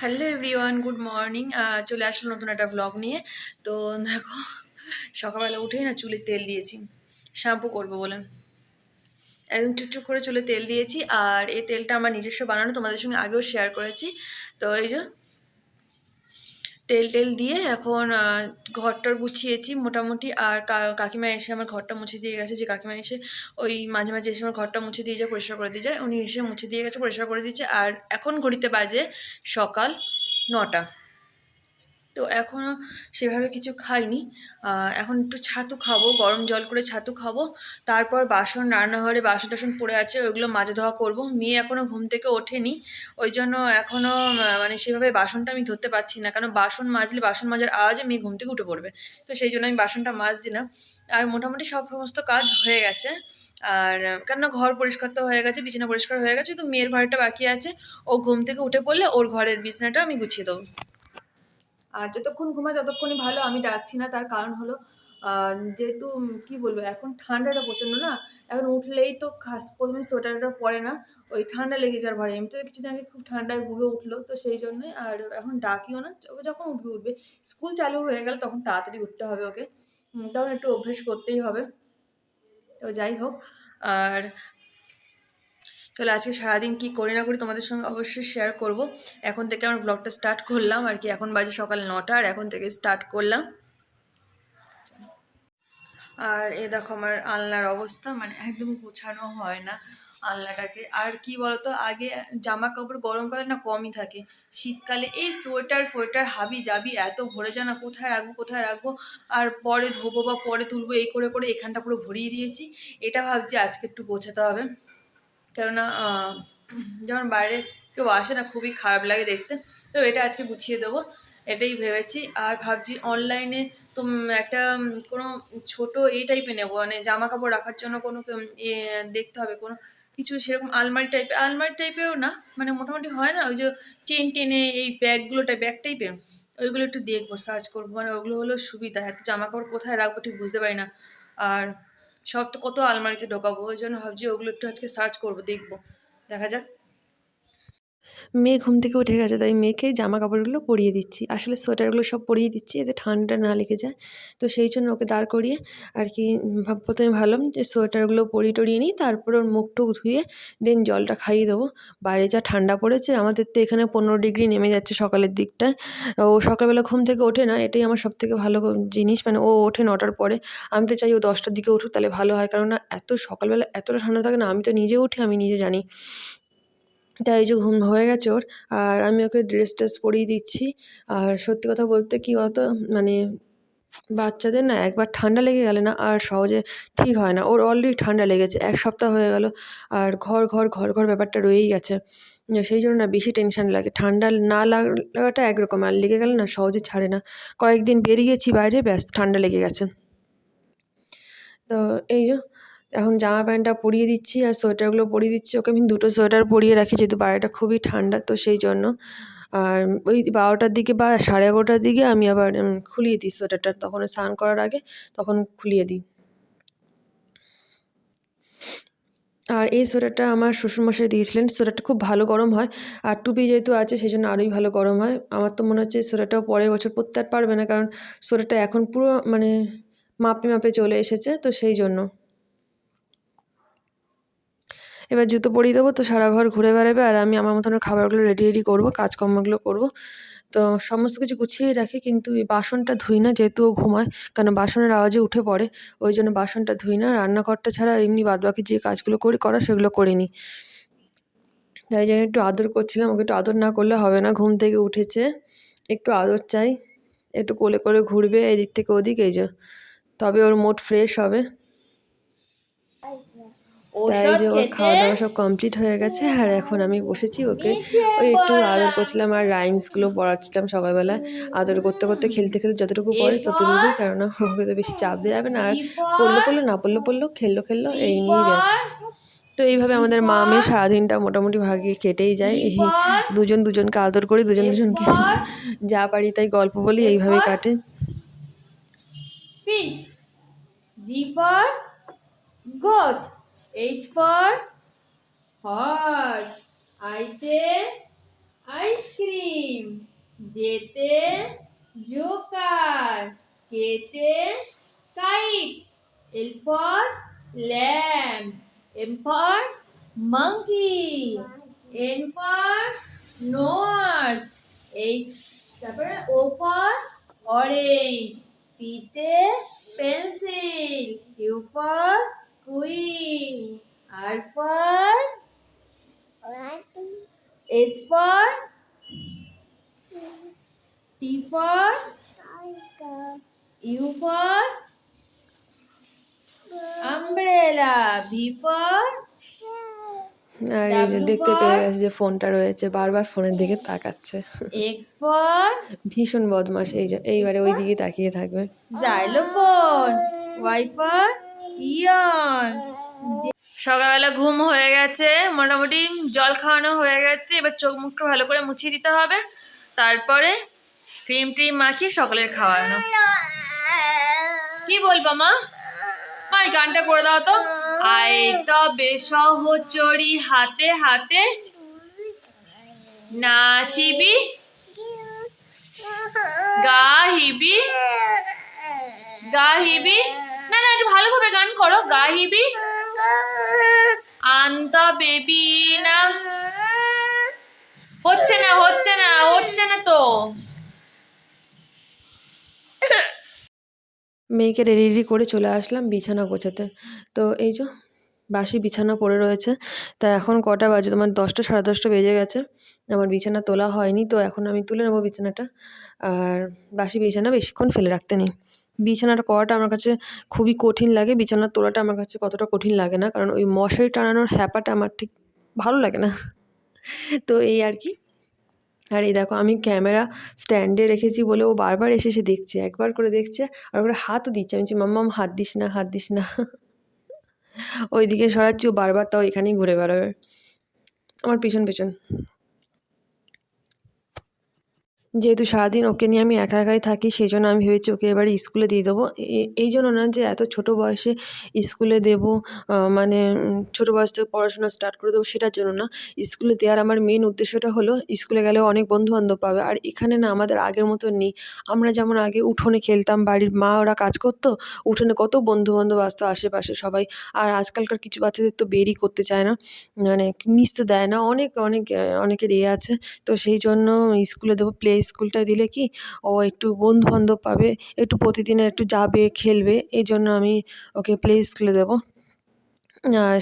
Hello everyone, good morning. চলে আসলো নতুন একটা ব্লগ নিয়ে। তো দেখো, সকালবেলা উঠেই না চুলে তেল দিয়েছি। শ্যাম্পু করব বলেন। একদম টুকটুক করে চুলে তেল দিয়েছি। আর এই তেলটা আমার নিজস্ব বানানো, তোমাদের সঙ্গে আগেও শেয়ার করেছি। তো এই যে তেল টেল দিয়ে এখন ঘরটার গুছিয়েছি মোটামুটি। আর কাকিমা এসে আমার ঘরটা মুছে দিয়ে গেছে। যে কাকিমা এসে ওই মাঝে মাঝে এসে আমার ঘরটা মুছে দিয়ে যায়, পরিষ্কার করে দিয়ে যায়। উনি এসে মুছে দিয়ে গেছে, পরিষ্কার করে দিয়েছে আর এখন ঘড়িতে বাজে সকাল নটা। তো এখনও সেভাবে কিছু খাইনি। এখন একটু ছাতু খাব, গরম জল করে ছাতু খাব। তারপর বাসন, রান্নাঘরে বাসন টাসন পড়ে আছে, ওইগুলো মাজা ধোয়া করব। মেয়ে এখনও ঘুম থেকে ওঠেনি, ওই জন্য এখনও মানে সেভাবে বাসনটা আমি ধরতে পারছি না। কারণ বাসন মাজলে, বাসন মাজার আওয়াজে মেয়ে ঘুম থেকে উঠে পড়বে। তো সেই জন্য আমি বাসনটা মাজছি না আর মোটামুটি সব সমস্ত কাজ হয়ে গেছে। আর, কেননা ঘর পরিষ্কার তো হয়ে গেছে, বিছানা পরিষ্কার হয়ে গেছে, তো মেয়ের ঘরটা বাকি আছে। ও ঘুম থেকে উঠে পড়লে ওর ঘরের বিছানাটা আমি গুছিয়ে দেবো। আর যতক্ষণ ঘুমায় ততক্ষণই ভালো, আমি ডাকছি না। তার কারণ হলো যেহেতু কি বলব, এখন ঠান্ডাটা প্রচণ্ড না, এখন উঠলেই তো খাস, প্রথমে সোয়েটারটা পরে না, ওই ঠান্ডা লেগে যাওয়ার ভয় এমনিতে কিছুদিন আগে খুব ঠান্ডায় ভুগে উঠল, তো সেই জন্যই আর এখন ডাকিও না যখন উঠবে উঠবে। স্কুল চালু হয়ে গেল, তখন তাড়াতাড়ি উঠতে হবে ওকে। তখন একটু অভ্যেস করতেই হবে। তো যাই হোক, আর চলো আজকে সারাদিন কি করি না করি তোমাদের সঙ্গে অবশ্যই শেয়ার করব। এখন থেকে আমার ব্লগটা স্টার্ট করলাম আর কি, এখন বাজে সকাল নটা আর এখন থেকে স্টার্ট করলাম। আর এ দেখো আমার আলনার অবস্থা মানে একদম গোছানো হয় না আলনাটাকে। আর কি বলতো, আগে জামা কাপড় গরমকালে না কমই থাকে। শীতকালে এই সোয়েটার ফোয়েটার হাবি জাবি এত ভরে যায় না, কোথায় রাখব কোথায় রাখব? আর পরে ধোবো বা পরে তুলবো, এই করে করে এখানটা পুরো ভরিয়ে দিয়েছি। এটা ভাবছি আজকে একটু গোছাতে হবে। কেননা যখন বাইরে কেউ আসে না, খুবই খারাপ লাগে দেখতে। তো এটা আজকে গুছিয়ে দেবো, এটাই ভেবেছি। আর ভাবছি অনলাইনে তো একটা কোনো ছোট এই টাইপে নেব। মানে জামা কাপড় রাখার জন্য কোনো দেখতে হবে কোনো কিছু সেরকম আলমারি টাইপের আলমারি টাইপেরও না মানে মোটামুটি হয় না, ওই যে চেন টেনে এই ব্যাগগুলো টাইপ ব্যাগ টাইপের ওইগুলো একটু দেখব সার্চ করব। মানে ওগুলো হলো সুবিধা, এত জামা কাপড় কোথায় রাখব ঠিক বুঝতে পারি না। আর সব তো কত আলমারিতে ঢোকাবো, ওই জন্য ভাবছি ওগুলো একটু আজকে সার্চ করব, দেখব। দেখা যাক। মেয়ে ঘুম থেকে উঠে গেছে, তাই মেয়েকে জামা কাপড়গুলো পরিয়ে দিচ্ছি। আসলে সোয়েটারগুলো সব পরিয়ে দিচ্ছি, এতে ঠান্ডা না লেগে যায়। তো সেই জন্য ওকে দাঁড় করিয়ে আর কি প্রথমে ভাবলাম যে সোয়েটারগুলো পরিয়ে টরিয়ে নিই, তারপর ওর মুখ টুক ধুয়ে দেন জলটা খাইয়ে দেবো। বাইরে যা ঠান্ডা পড়েছে, আমাদের তো এখানে পনেরো ডিগ্রি নেমে যাচ্ছে সকালের দিকটায় ও সকালবেলা ঘুম থেকে ওঠে না, এটাই আমার সব থেকে ভালো জিনিস মানে ও ওঠে নটার পরে। আমি তো চাই ও দশটার দিকে উঠুক, তাহলে ভালো হয়। কারণ এত সকালবেলা এতটা ঠান্ডা থাকে না, আমি তো নিজে উঠি, আমি নিজে জানি। তাই এই যে ঘুম হয়ে গেছে ওর, আর আমি ওকে ড্রেস ট্রেস পরিয়ে দিচ্ছি। আর সত্যি কথা বলতে কি বলতো মানে বাচ্চাদের না একবার ঠান্ডা লেগে গেলে না আর সহজে ঠিক হয় না। ওর অলরেডি ঠান্ডা লেগেছে, এক সপ্তাহ হয়ে গেল, আর ঘর ঘর ঘর ঘর ব্যাপারটা রয়েই গেছে। সেই জন্য না বেশি টেনশন লাগে। ঠান্ডা না লাগাটা একরকম, আর লেগে গেলে না সহজে ছাড়ে না। কয়েকদিন বেরিয়েছি বাইরে, ব্যাস ঠান্ডা লেগে গেছে। তো এই যে এখন জামা প্যান্টটা পরিয়ে দিচ্ছি আর সোয়েটারগুলো পরিয়ে দিচ্ছি। ওকে আমি দুটো সোয়েটার পরিয়ে রাখি, যেহেতু বাড়িটা খুবই ঠান্ডা, তো সেই জন্য। আর ওই বারোটার দিকে বা সাড়ে এগারোটার দিকে আমি আবার খুলিয়ে দিই সোয়েটারটা। তখন স্নান করার আগে তখন খুলিয়ে দিই। আর এই সোয়েটারটা আমার শ্বশুরমশাই দিয়েছিলেন। সোয়েটারটা খুব ভালো গরম হয়। আর টুপি যেহেতু আছে, সেই জন্য আরোই ভালো গরম হয়। আমার তো মনে হচ্ছে সোয়েটারটাও পরের বছর পরতে আর পারবে না, কারণ সোয়েটারটা এখন পুরো মানে মাপে মাপে চলে এসেছে, তো সেই জন্য। এবার জুতো পরিয়ে দেবো তো সারা ঘর ঘুরে বেড়াবে আর আমি আমার মতন খাবারগুলো রেডি রেডি করব কাজকর্মগুলো করব। তো সমস্ত কিছু গুছিয়ে রাখি কিন্তু এই বাসনটা ধুই না যেহেতু ও ঘুমায় কারণ বাসনের আওয়াজে উঠে পড়ে ওই জন্য বাসনটা ধুই না। রান্নাঘরটা ছাড়া এমনি বাদবাকি যে কাজগুলো করি করা সেগুলো করে নিই তাই জন্য একটু আদর করছিলাম ওকে একটু আদর না করলে হবে না ঘুম থেকে উঠেছে একটু আদর চাই একটু কোলে করে ঘুরবে এদিক থেকে ওদিক এই যে। তবে ওর মুড ফ্রেশ হবে। তাই যে ওর খাওয়া দাওয়া সব কমপ্লিট হয়ে গেছে আর এখন আমি বসেছি ওকে ওই একটু আদর করছিলাম আর রাইমসগুলো পড়াচ্ছিলাম সকালবেলা। আদর করতে করতে খেলতে খেলতে যতটুকু পড়ে ততটুকু কেননা ওকে তো বেশি চাপ দেওয়া যাবে না। আর পড়ল পড়ল না পড়ল পড়ল খেললো খেললো এই নিয়েই ব্যাস তো এইভাবে আমাদের মা মেয়ে সারাদিনটা মোটামুটি ভাগে কেটেই যায়। এই দুজন দুজনকে আদর করি দুজন দুজনকে যা পারি তাই গল্প বলি এইভাবেই কাটে. G for goat. H for horse. I say ice cream. যেতে জোকার কেটে kite L for lamp M for monkey N for নোয়ার্স H তারপরে ও ফর অরেঞ্জ পিতে pencil you for queen R for S for T for U for umbrella V for আর এই যে দেখতে for- পেয়ে গেছে যে ফোনটা রয়েছে বারবার ফোনের দিকে তাকাচ্ছে। এক্স ফর ভীষণ বদমাস এই যে এইবারে ওই দিকে তাকিয়ে থাকবে। জাইলোফোন ওয়াই ফর সকালবেলা ঘুম হয়ে গেছে, মোটামুটি জল খাওয়ানো হয়ে গেছে, এবার চোখ মুখটা ভালো করে মুছিয়ে দিতে হবে, তারপরে ক্রিম ট্রিম মাখিয়ে সকালের খাওয়ানো। কি বলবা মা? গানটা করে দাও তো। আই তবে সহচরি হাতে হাতে নাচিবি, গাহিবি গাহিবি না না, একটু ভালোভাবে গান করো গাহিবি আন্ত বেবি না। হচ্ছে না হচ্ছে না হচ্ছে না তো। মেয়েকে রেডি রেডি করে চলে আসলাম বিছানা গোছাতে। তো এই যে বাসি বিছানা পড়ে রয়েছে, তা এখন কটা বাজে? তোমার দশটা, সাড়ে দশটা বেজে গেছে। আমার বিছানা তোলা হয়নি, তো এখন আমি তুলে নেব বিছানাটা। আর বাসি বিছানা বেশিক্ষণ ফেলে রাখতে নেই। বিছানাটা করাটা আমার কাছে খুবই কঠিন লাগে। বিছানা তোলাটা আমার কাছে কতটা কঠিন লাগে না, কারণ ওই মশারি টানানোর হ্যাপাটা আমার ঠিক ভালো লাগে না। তো এই আর কি। আর এই দেখো, আমি ক্যামেরা স্ট্যান্ডে রেখেছি বলে ও বারবার এসে এসে দেখছে, একবার করে দেখছে আর করে হাতও দিচ্ছে। আমি বলছি মাম্মাম হাত দিস না, হাত দিস না। ওইদিকে সরাচ্ছি, ও বারবার তাও এখানেই ঘুরে বেড়াবে। আমার পিছন পিছন। যেহেতু সারাদিন ওকে নিয়ে আমি একা একাই থাকি, সেই জন্য আমি ভেবেছি ওকে এবারে স্কুলে দিয়ে দেবো। এই জন্য না যে এত ছোট বয়সে স্কুলে দেবো মানে ছোট বয়স থেকে পড়াশোনা স্টার্ট করে দেবো সেটার জন্য না। স্কুলে দেওয়ার আমার মেন উদ্দেশ্যটা হলো, স্কুলে গেলে অনেক বন্ধু বান্ধব পাবে। আর এখানে না আমাদের আগের মতো নেই। আমরা যেমন আগে উঠোনে খেলতাম, বাড়ির মা ওরা কাজ করতো, উঠোনে কত বন্ধু বান্ধব আসতো আশেপাশে সবাই। আর আজকালকার কিছু বাচ্চাদের তো বেরই করতে চায় না মানে মিশতে দেয় না। অনেক অনেক, অনেকের ইয়ে আছে। তো সেই জন্য স্কুলে দেবো প্লে স্কুলটায় দিলে কি ও একটু বন্ধুবান্ধব পাবে, একটু প্রতিদিনের একটু যাবে, খেলবে, এই জন্য আমি ওকে প্লে স্কুলে দেবো।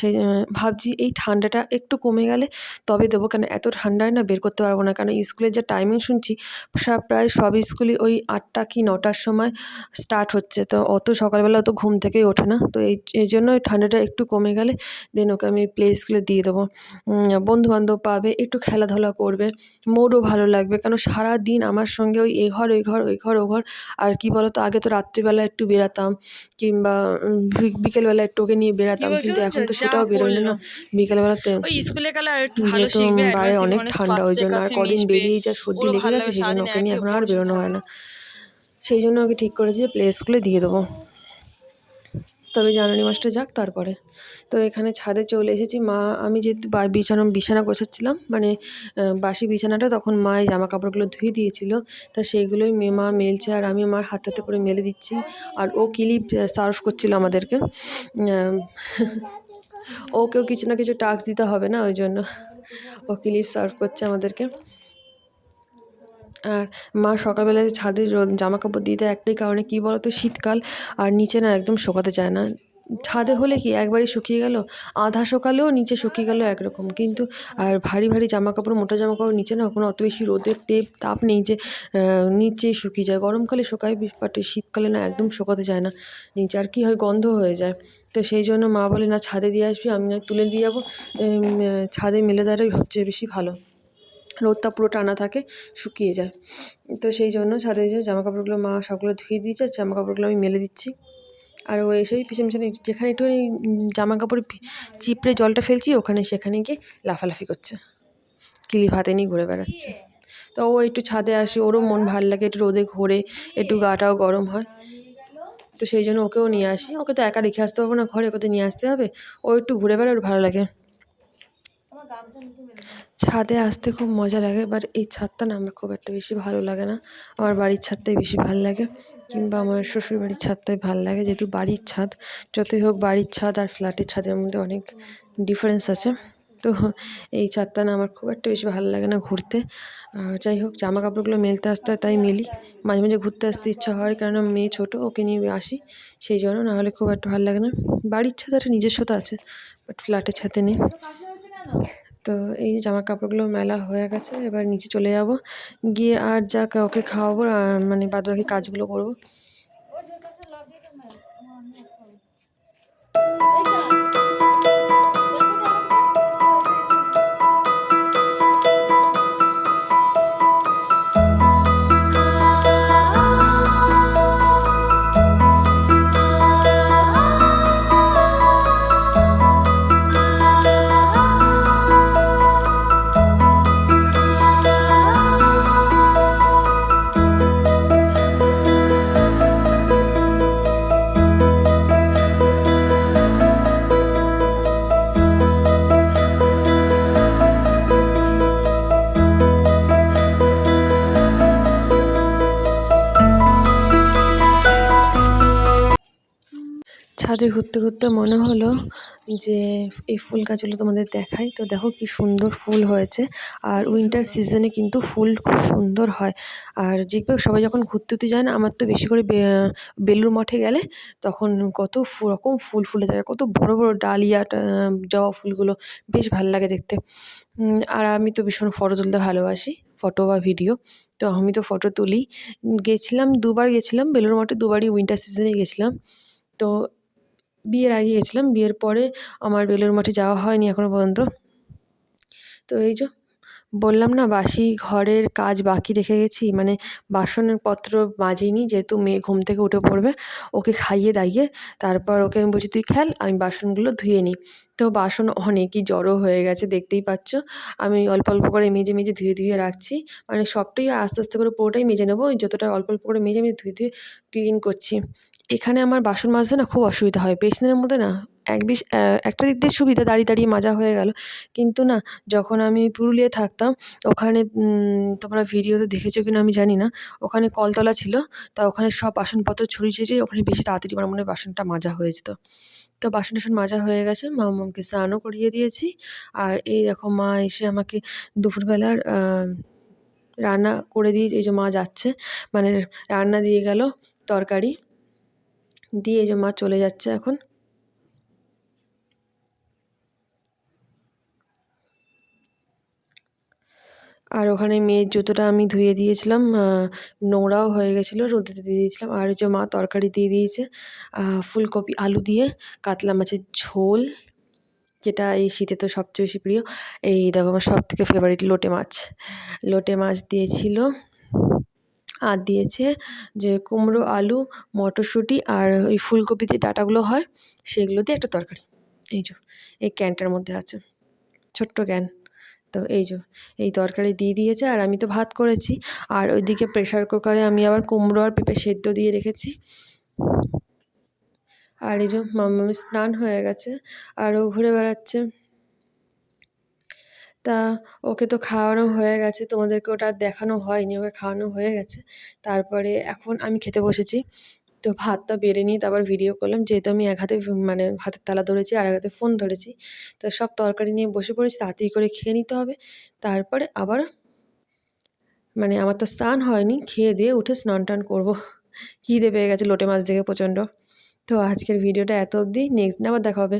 সেই ভাবছি এই ঠান্ডাটা একটু কমে গেলে তবে দেবো। কেন এত ঠান্ডায় না বের করতে পারব না। কারণ স্কুলের যে টাইমিং শুনছি সব প্রায় সব স্কুলই ওই আটটা কি নটার সময় স্টার্ট হচ্ছে। তো অত সকালবেলা অত ঘুম থেকেই ওঠে না। তো এই এই জন্য ওই ঠান্ডাটা একটু কমে গেলে দেন ওকে আমি প্লে স্কুলে দিয়ে দেবো। বন্ধু বান্ধব পাবে একটু খেলাধুলা করবে মোডও ভালো লাগবে। কেন সারা দিন আমার সঙ্গে ওই এ ঘর ওই ঘর ওই ঘর ও ঘর। আর কি বলতো আগে তো রাত্রিবেলা একটু বেরাতাম কিংবা বিকেলবেলা একটু ওকে নিয়ে বেরাতাম বলছো? কিন্তু এখন তো সেটাও বেরোলো না। বিকেলবেলাতে যেহেতু বাইরে অনেক ঠান্ডা ওই জন্য আর কদিন বেরিয়ে বেরিয়েই যা সর্দি লেগে গেছে সেই জন্য ওকে নিয়ে এখন আর বেরোনো হয় না। সেই জন্য ওকে ঠিক করেছি যে প্লে স্কুলে দিয়ে দেবো। তবে জানুয়ারি মাসটা যাক তারপরে। তো এখানে ছাদে চলে এসেছি। মা, আমি যেহেতু বিছানা বিছানা গোছাচ্ছিলাম মানে বাসি বিছানাটা তখন মা এই জামা কাপড়গুলো ধুয়ে দিয়েছিল। তা সেইগুলোই মা মেলছে আর আমি আমার হাতে হাতে করে মেলে দিচ্ছি। আর ও ক্লিপ সার্ভ করছিল আমাদেরকে। ওকেও কিছু না কিছু টাস্ক দিতে হবে না, ওই জন্য। ও কিলিপ সার্ভ করছে আমাদেরকে। আর মা সকালবেলা যে ছাদে জামা কাপড় দিতে একটাই কারণে কী বলো তো শীতকাল আর নিচে না একদম শুকাতে চায় না। ছাদে হলে কি একবারই শুকিয়ে গেল? আধা শুকালেও নিচে শুকিয়ে গেল একরকম। কিন্তু আর ভারী ভারী জামা কাপড় মোটা জামা কাপড় নিচে না কোনো অত বেশি রোদের তেপ, তাপ নেই যে নিচেই শুকিয়ে যায়। গরমকালে শুকায় বাট শীতকালে না একদম শুকাতে চায় না। নিচে আর কী হয়? গন্ধ হয়ে যায়। তো সেই জন্য মা বলে, না, ছাদে দিয়ে আসবি, আমি না তুলে দিয়ে যাব। ছাদে মেলে দেওয়াটাই হচ্ছে বেশি ভালো। রোদটা পুরো টানা থাকে, শুকিয়ে যায়। তো সেই জন্য ছাদে যে জামা কাপড়গুলো মা সবগুলো ধুয়ে দিয়েছে আর জামা কাপড়গুলো আমি মেলে দিচ্ছি। আর ও এসেই পিছনে পিছনে যেখানে একটু জামা কাপড় চিপড়ে জলটা ফেলছি, ওখানে সেখানে গিয়ে লাফালাফি করছে। ক্লিপ হাতে নিয়ে ঘুরে বেড়াচ্ছে। তো ও একটু ছাদে আসে, ওরও মন ভালো লাগে, একটু রোদে ঘোরে, একটু গাটাও গরম হয়। তো সেই জন্য ওকেও নিয়ে আসি। ওকে তো একা রেখে আসতে পারব না, ঘরে ওকে নিয়ে আসতে হবে। ও একটু ঘুরে বেড়ায়, ওর ভালো লাগে। ছাদে আসতে খুব মজা লাগে বাট এই ছাদটা না আমার খুব একটা বেশি ভালো লাগে না। আমার বাড়ির ছাদটাই বেশি ভালো লাগে, কিংবা আমার শ্বশুর বাড়ির ছাদটাই ভালো লাগে, যেহেতু বাড়ির ছাদ। যতই হোক বাড়ির ছাদ আর ফ্ল্যাটের ছাদের মধ্যে অনেক ডিফারেন্স আছে। তো এই ছাদটা না আমার খুব একটা বেশি ভালো লাগে না ঘুরতে। যাই হোক জামা কাপড়গুলো মেলতে আসতে হয়, তাই মেলি। মাঝে মাঝে ঘুরতে আসতে ইচ্ছা হয় কারণ মেয়ে ছোটো, ওকে নিয়ে আসি, সেই জন্য নাহলে খুব একটা ভালো লাগে না। বাড়ির ছাদ একটা নিজস্বতা আছে বাট ফ্ল্যাটের ছাদে নেই। তো এই জামা কাপড়গুলো মেলা হয়ে গেছে, এবার নিচে চলে যাব। গিয়ে আর যা কাউকে খাওয়াবো, আর মানে বাদ বাকি কাজগুলো করব। ছাদে ঘুরতে ঘুরতে মনে হলো যে এই ফুল গাছগুলো তোমাদের দেখাই। তো দেখো কি সুন্দর ফুল হয়েছে। আর উইন্টার সিজনে কিন্তু ফুল খুব সুন্দর হয়। আর জিকবে সবাই যখন ঘুরতে উঠতে যায় না, আমার তো বেশি করে বেলুর মঠে গেলে তখন কত রকম ফুল ফুলে থাকে, কত বড় বড় ডালিয়া জবা ফুলগুলো বেশ ভালো লাগে দেখতে। আর আমি তো ভীষণ ফটো তুলতে ভালোবাসি ফটো বা ভিডিও তো আমি তো ফটো তুলি। গেছিলাম দুবার গেছিলাম বেলুর মঠে দুবারই উইন্টার সিজনে গেছিলাম। তো বিয়ের আগে গেছিলাম, বিয়ের পরে আমার বেলুর মঠে যাওয়া হয়নি এখনও পর্যন্ত। তো এই যে বললাম না, বাসি ঘরের কাজ বাকি রেখে গেছি মানে বাসনের পত্র মাজিনি, যেহেতু মেয়ে ঘুম থেকে উঠে পড়বে, ওকে খাইয়ে দাইয়ে তারপর ওকে আমি বলছি, তুই খেল, আমি বাসনগুলো ধুয়ে নিই। তো বাসন অনেকই জড়ো হয়ে গেছে, দেখতেই পাচ্ছ। আমি অল্প অল্প করে মেজে মেজে ধুয়ে ধুয়ে রাখছি মানে সবটাই আস্তে আস্তে করে পুরোটাই মেজে নেব যতটা অল্প অল্প করে মেজে মেজে ধুয়ে ধুয়ে ক্লিন করছি। এখানে আমার বাসন মাজতে না খুব অসুবিধা হয়। বেসিনের মধ্যে না এক বিশ একটা দিক দিয়ে সুবিধা, দাঁড়িয়ে দাঁড়িয়ে মাজা হয়ে গেল। কিন্তু না যখন আমি পুরুলিয়ায় থাকতাম, ওখানে তোমরা ভিডিওতে দেখেছ কিনা আমি জানি না। ওখানে কলতলা ছিল, তা ওখানে সব বাসনপত্র ছড়িয়ে, ছিটিয়ে, ওখানে বেশি তাড়াতাড়ি আমার মনে বাসনটা মাজা হয়ে যেত। তো বাসন টাসন মাজা হয়ে গেছে মা মামকে স্নানও করিয়ে দিয়েছি। আর এই দেখো মা এসে আমাকে দুপুরবেলার রান্না করে দিয়ে এই যে মা যাচ্ছে মানে রান্না দিয়ে গেল তরকারি। দিয়ে যে মা চলে যাচ্ছে এখন। আর ওখানে মেয়ের জুতোটা আমি ধুয়ে দিয়েছিলাম নোংরাও হয়ে গেছিল রোদে দিয়ে দিয়েছিলাম। আর যে মা তরকারি দিয়ে দিয়েছে ফুলকপি, আলু দিয়ে কাতলা মাছের ঝোল, যেটা এই শীতে তো সবচেয়ে বেশি প্রিয়। এই দেখো আমার সব থেকে ফেভারিট লোটে মাছ। লোটে মাছ দিয়েছিল আর দিয়েছে যে কুমড়ো, আলু, মটরশুঁটি আর ওই ফুলকপি যে ডাঁটাগুলো হয় সেগুলো দিয়ে একটা তরকারি। এই যে, এই ক্যানটার মধ্যে আছে। ছোট্ট ক্যান। তো এই যে, এই তরকারি দিয়ে দিয়েছে আর আমি তো ভাত করেছি। আর ওইদিকে প্রেশার কুকারে আমি আবার কুমড়ো আর পেঁপে সেদ্ধ দিয়ে রেখেছি। আর এই যে মাম্মামি স্নান হয়ে গেছে। আর ও ঘুরে বেড়াচ্ছে। তা ওকে তো খাওয়ানো হয়ে গেছে, তোমাদেরকে ওটা দেখানো হয়নি, ওকে খাওয়ানো হয়ে গেছে। তারপরে এখন আমি খেতে বসেছি, তো ভাতটা বেড়ে নিয়ে তারপর ভিডিও করলাম, যেহেতু আমি এক হাতে মানে হাতের তালা ধরেছি আর এক হাতে ফোন ধরেছি, তো সব তরকারি নিয়ে বসে পড়েছি, তাড়াতাড়ি করে খেয়ে নিতে হবে। তারপরে আবার মানে আমার তো স্নান হয়নি, খেয়ে দিয়ে উঠে স্নান টান করব। খিদে পেয়ে গেছে, লোটে মাছ দেখে প্রচণ্ড। তো আজকের ভিডিওটা এত অবধি নেক্সট দিন আবার দেখা হবে।